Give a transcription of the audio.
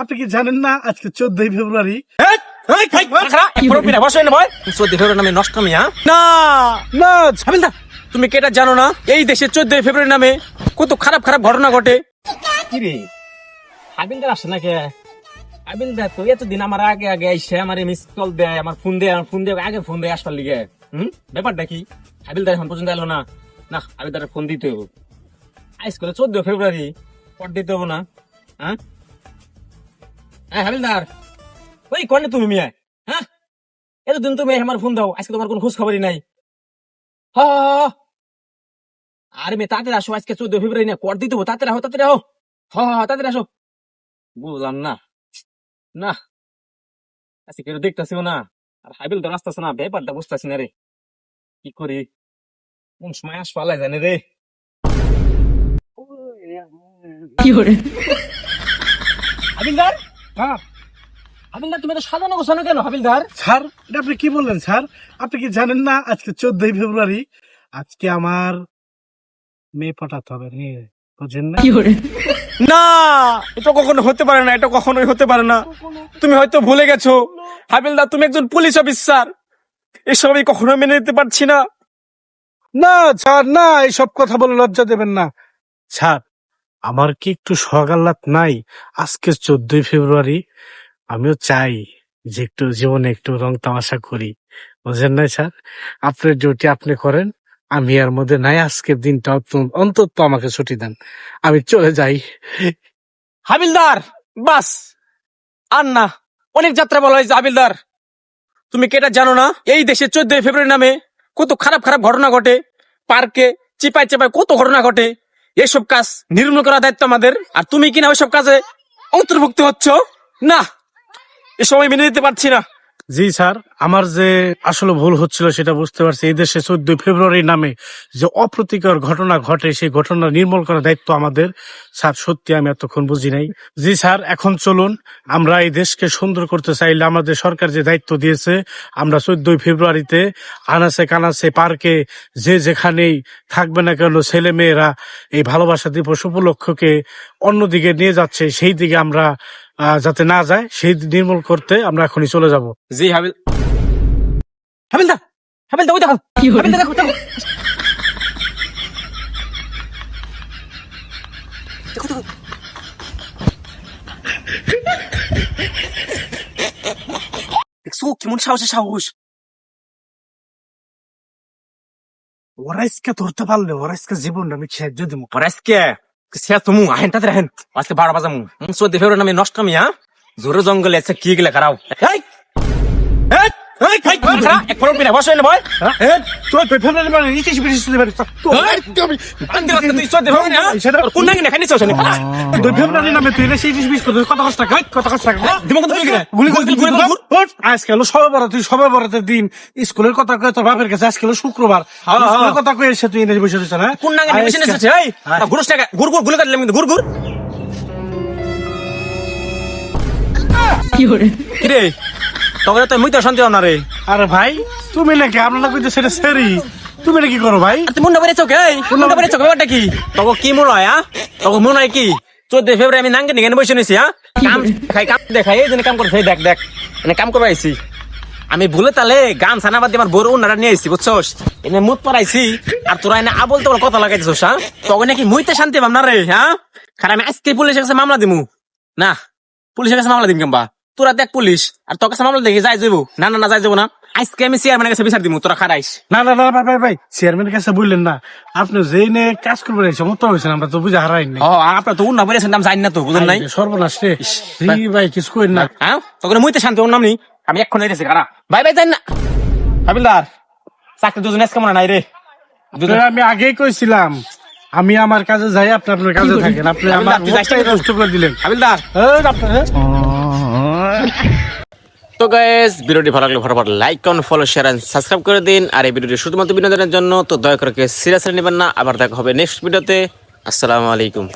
আপনি কি জানেন না আজকে চোদ্দই ফেব্রুয়ারি? নামে নষ্ট আমি হ্যাঁ? না না হাবিলদার তুমি কেটা জানো না? এই দেশে চোদ্দই ফেব্রুয়ারি নামে কত খারাপ খারাপ ঘটনা ঘটে। কি রে? হাবিলদার আসে না কে হাবিলদার তো এতদিন আমার আগে আগে আইসে আমার মিস কল দেয় আমার ফোন দেয় আমার ফোন দেয় আগে ফোন দেয় আসবার লিগে। হুম? ব্যাপারটা কি? হাবিলদার এখন পর্যন্ত এলো না। না হাবিলদারের ফোন দিতে হবে আইস করে চোদ্দ ফেব্রুয়ারি পর দিতে হবে না। হ্যাঁ? হ্যাঁ হাবিলদার। ওই কনে তুমি মিয়া? হ্যাঁ? এতদিন তুমি আমার ফোন দাও আজকে তোমার কোনো খোঁজ খবরই নাই। হা আরে মেয়ে তাড়াতাড়ি আসো আজকে চোদ্দ ফেব্রুয়ারি না কর দিতে তাড়াতাড়ি আসো তাড়াতাড়ি আসো। হা তাড়াতাড়ি আসো। বুঝলাম না। না। আজকে কেউ দেখতেছিও না। আর হাবিল তো আসতেছে না ব্যাপারটা বুঝতেছি না রে। কি করি? কোন সময় আসব আল্লাহ জানে রে। হাবিলদার? হ্যাঁ হাবিলদার তুমি তো সাজানো গোছানো কেন হাবিলদার? স্যার এটা আপনি কি বললেন স্যার? আপনি কি জানেন না আজকে চোদ্দই ফেব্রুয়ারি? আজকে আমার মেয়ে পটাতে হবে বুঝেন না? না এটা কখনো হতে পারে না এটা কখনোই হতে পারে না। তুমি হয়তো ভুলে গেছো হাবিলদার তুমি একজন পুলিশ অফিসার। এসব আমি কখনো মেনে নিতে পারছি না। না স্যার না এইসব কথা বলে লজ্জা দেবেন না। স্যার আমার কি একটু সকাল্লাত নাই? আজকে চোদ্দই ফেব্রুয়ারি, আমিও চাই যে একটু জীবনে একটু রং তামাশা করি। বুঝেন নাই, স্যার? আপনার ডিউটি আপনি করেন, আমি এর মধ্যে নাই, আজকের দিনটা অন্ত- অন্তত আমাকে ছুটি দেন। আমি চলে যাই। হাবিলদার, বাস। আর না, অনেক যাত্রা বলা হয়েছে, হাবিলদার। তুমি কি এটা জানো না? এই দেশে চোদ্দই ফেব্রুয়ারি নামে কত খারাপ খারাপ ঘটনা ঘটে। পার্কে চিপাই চিপাই কত ঘটনা ঘটে। এইসব কাজ নির্মূল করার দায়িত্ব আমাদের। আর তুমি কিনা ওইসব কাজে অন্তর্ভুক্ত হচ্ছ? না এসব সময় মেনে নিতে পারছি না। জি, স্যার। আমার যে আসলে ভুল হচ্ছিল সেটা বুঝতে পারছি। এই দেশে চোদ্দই ফেব্রুয়ারি নামে যে অপ্রতিকর ঘটনা ঘটে, সেই ঘটনা নির্মূল করার দায়িত্ব আমাদের। স্যার, সত্যি আমি এতক্ষণ বুঝি নাই। জি, স্যার, এখন চলুন। আমরা এই দেশকে সুন্দর করতে চাইলে আমাদের সরকার যে দায়িত্ব দিয়েছে, আমরা চোদ্দই ফেব্রুয়ারিতে আনাসে কানাসে পার্কে যে যেখানেই থাকবে না কেন ছেলে মেয়েরা এই ভালোবাসা দিবস উপলক্ষকে অন্যদিকে নিয়ে যাচ্ছে, সেই দিকে আমরা যাতে না যায় সেই নির্মূল করতে আমরা এখনই চলে যাব। জি হাবিল হাবিলদার হাবিলদার ওই দেখো। হাবিলদার দেখো দেখো দেখো, দেখো। দেখছ কেমন সাহসে সাহস। ওরা আজকে ধরতে পারলে ওরা আজকে জীবনটা আমি দিব। আর আজকে? সে তুমি আহেন তাতে আহেন আজকে বারো বাজামু সো দেখে নামে নষ্ট আমি হ্যাঁ জোরে জঙ্গলে আছে, কি গেলে খারাপ না না দিন। স্কুলের কথা কয়ে তোর বাপের কাছে আজকে হলো শুক্রবার। হ্যাঁ, হ্যাঁ। স্কুলের কথা কয়ে এসে তুই এনে বসে না এই? হ্যাঁ। গুলি কাটলাম কিন্তু কি রে? তবে তো মুই তো শান্তি না রে। আরে ভাই তুমি নাকি আপনারা কইতে সেটা সেরি। তুমি নাকি করো ভাই? তুই মুন্ডা বেড়ে চোখে মুন্ডা বেড়ে চোখে ব্যাপারটা কি? তখন কি মনে হয় হ্যাঁ তখন মনে হয় কি? চোদ্দ ফেব্রুয়ারি আমি নাঙ্গে নিগে বসে নিছি হ্যাঁ? কাম দেখাই কাম দেখাই এই জন্য কাম এই দেখ দেখ। মানে কাম করবা আইছি। আমি ভুলে তালে গান সানাবাদ দিয়ে আমার বড় উন্নারা নিয়ে আইছি বুঝছস? এনে মুত পড়াইছি আর তোরা এনে আবল তোর কথা লাগাইছিস হ্যাঁ? তখন নাকি মুইতে শান্তি পাম না রে হ্যাঁ? খারাপ আমি আজকে পুলিশের কাছে মামলা দিমু। না পুলিশের কাছে মামলা দিম কেমবা? তোরা দেখ পুলিশ আর তোর কাছে মামলা দেখি যাই যাব না না না যাই যাব না। আজকে আমি চেয়ারম্যানের কাছে বিচার দিমু তোরা খারাইস। না না না ভাই ভাই চেয়ারম্যানের কাছে বললেন না। আপনি যে নে কাজ করবেন এই সমস্ত হয়েছেন আমরা তো বুঝে হারাই ও আপনার তো বেড়েছেন নাম জানি না তো বুঝলেন নাই? সর্বনাশ রে। জি ভাই। কিছু করেন না। হ্যাঁ? তখন মুইতে শান্তি ওর নাম নেই। আমি এক্ষণ এসেছি কারা ভাই ভাই জানি না। হাবিলদার চাকরি দুজন আজকে মনে নাই রে। আমি আগেই কইছিলাম আমি আমার কাজে যাই আপনি আপনার কাজে থাকেন। আপনি আমার নষ্ট করে দিলেন। হাবিলদার। তো গাইস ভিডিওটি ভালো লাগলে ফটাফট লাইক করুন ফলো শেয়ার এন্ড সাবস্ক্রাইব করে দিন। আর এই ভিডিওটি শুধুমাত্র বিনোদনের জন্য, তো দয়া করে সিরিয়াসলি নেবেন না। আবার দেখা হবে নেক্সট ভিডিওতে আসসালামু আলাইকুম।